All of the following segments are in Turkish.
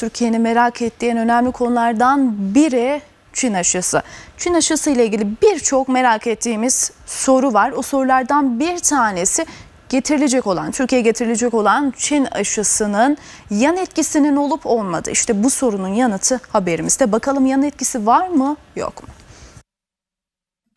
Türkiye'nin merak ettiği en önemli konulardan biri Çin aşısı. Çin aşısı ile ilgili birçok merak ettiğimiz soru var. O sorulardan bir tanesi getirilecek olan, Türkiye'ye getirilecek olan Çin aşısının yan etkisinin olup olmadığı. İşte bu sorunun yanıtı haberimizde. Bakalım yan etkisi var mı yok mu?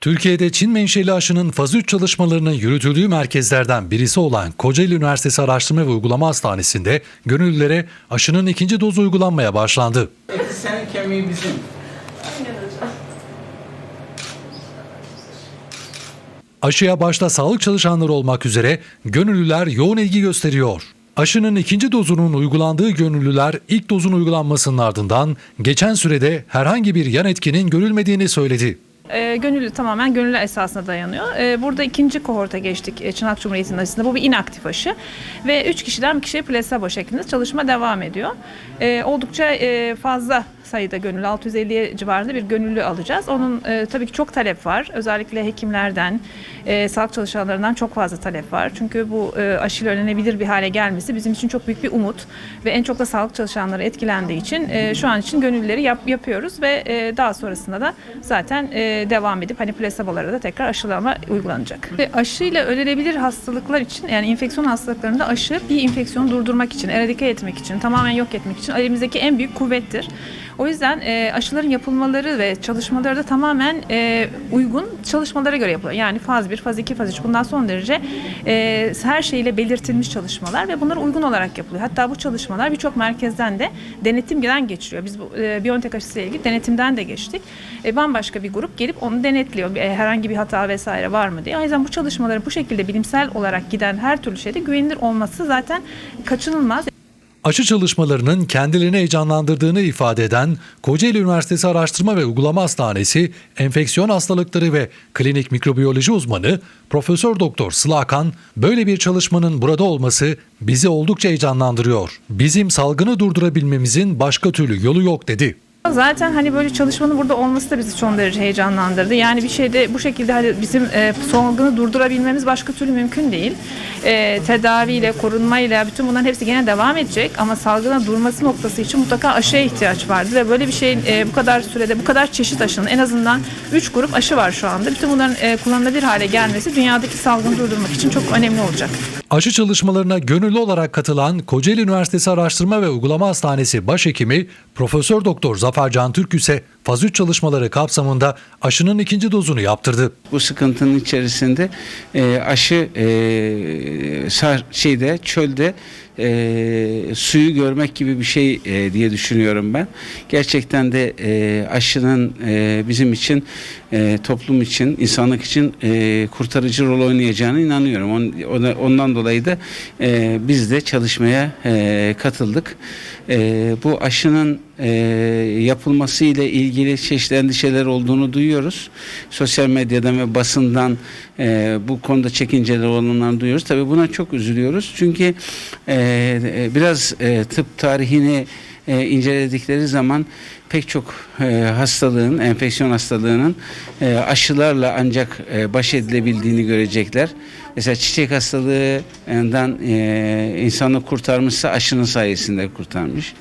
Türkiye'de Çin menşeli aşının faz 3 çalışmalarının yürütüldüğü merkezlerden birisi olan Kocaeli Üniversitesi Araştırma ve Uygulama Hastanesi'nde gönüllülere aşının ikinci dozu uygulanmaya başlandı. Eti senin kemiği bizim. Aşıya başta sağlık çalışanları olmak üzere gönüllüler yoğun ilgi gösteriyor. Aşının ikinci dozunun uygulandığı gönüllüler ilk dozun uygulanmasının ardından geçen sürede herhangi bir yan etkinin görülmediğini söyledi. E, gönüllü tamamen gönüllü esasına dayanıyor. E, burada ikinci kohorta geçtik e, Çanak Cumhuriyeti'nin aşısında. Bu bir inaktif aşı. Ve 3 kişiden bir kişiye plasebo şeklinde çalışma devam ediyor. E, oldukça e, fazla sayıda gönüllü, 650 civarında bir gönüllü alacağız. Onun e, tabii ki çok talep var. Özellikle hekimlerden, e, sağlık çalışanlarından çok fazla talep var. Çünkü bu e, aşıyla önlenebilir bir hale gelmesi bizim için çok büyük bir umut. Ve en çok da sağlık çalışanları etkilendiği için e, şu an için gönüllüleri yap, yapıyoruz ve e, daha sonrasında da zaten e, devam edip hani plasebolara da tekrar aşılama uygulanacak. Ve aşıyla ölenebilir hastalıklar için yani enfeksiyon hastalıklarında aşı bir enfeksiyonu durdurmak için, eradike etmek için, tamamen yok etmek için elimizdeki en büyük kuvvettir. O yüzden e, aşıların yapılmaları ve çalışmaları da tamamen e, uygun çalışmalara göre yapılıyor. Yani faz 1, faz 2, faz 3 bundan son derece e, her şeyle belirtilmiş çalışmalar ve bunlar uygun olarak yapılıyor. Hatta bu çalışmalar birçok merkezden de denetimden geçiriyor. Biz bu e, Biontech aşısı ile ilgili denetimden de geçtik. E, bambaşka bir grup gelip onu denetliyor. E, herhangi bir hata vesaire var mı diye. O yüzden bu çalışmaların bu şekilde bilimsel olarak giden her türlü şeyde güvenilir olması zaten kaçınılmaz. Aşı çalışmalarının kendilerini heyecanlandırdığını ifade eden Kocaeli Üniversitesi Araştırma ve Uygulama Hastanesi Enfeksiyon Hastalıkları ve Klinik Mikrobiyoloji uzmanı Profesör Doktor Sıla Akan, böyle bir çalışmanın burada olması bizi oldukça heyecanlandırıyor. Bizim salgını durdurabilmemizin başka türlü yolu yok dedi. Zaten hani böyle çalışmanın burada olması da bizi son derece heyecanlandırdı. Yani bir şeyde bu şekilde hani bizim e, salgını durdurabilmemiz başka türlü mümkün değil. E, tedaviyle, korunmayla bütün bunların hepsi gene devam edecek ama salgına durması noktası için mutlaka aşıya ihtiyaç vardı ve böyle bir şeyin e, bu kadar sürede bu kadar çeşit aşının en azından 3 grup aşı var şu anda. Bütün bunların e, kullanılabilir hale gelmesi dünyadaki salgını durdurmak için çok önemli olacak. Aşı çalışmalarına gönüllü olarak katılan Kocaeli Üniversitesi Araştırma ve Uygulama Hastanesi Başhekimi Profesör Doktor Zafer Can Türk ise faz 3 çalışmaları kapsamında aşının ikinci dozunu yaptırdı. Bu sıkıntının içerisinde e, aşı e, sar, şeyde çölde e, suyu görmek gibi bir şey e, diye düşünüyorum ben. Gerçekten de e, aşının e, bizim için e, toplum için, insanlık için e, kurtarıcı rol oynayacağına inanıyorum. On, ona- ondan dolayı da e, biz de çalışmaya e, katıldık. E, bu aşının e, yapılması ile ilgili çeşitli endişeler olduğunu duyuyoruz. Sosyal medyadan ve basından e, bu konuda çekinceler olanlarını duyuyoruz. Tabii buna çok üzülüyoruz. Çünkü e, e, biraz e, tıp tarihini e, inceledikleri zaman pek çok e, hastalığın, enfeksiyon hastalığının e, aşılarla ancak e, baş edilebildiğini görecekler. Mesela çiçek hastalığından e, insanı kurtarmışsa aşının sayesinde kurtarmış.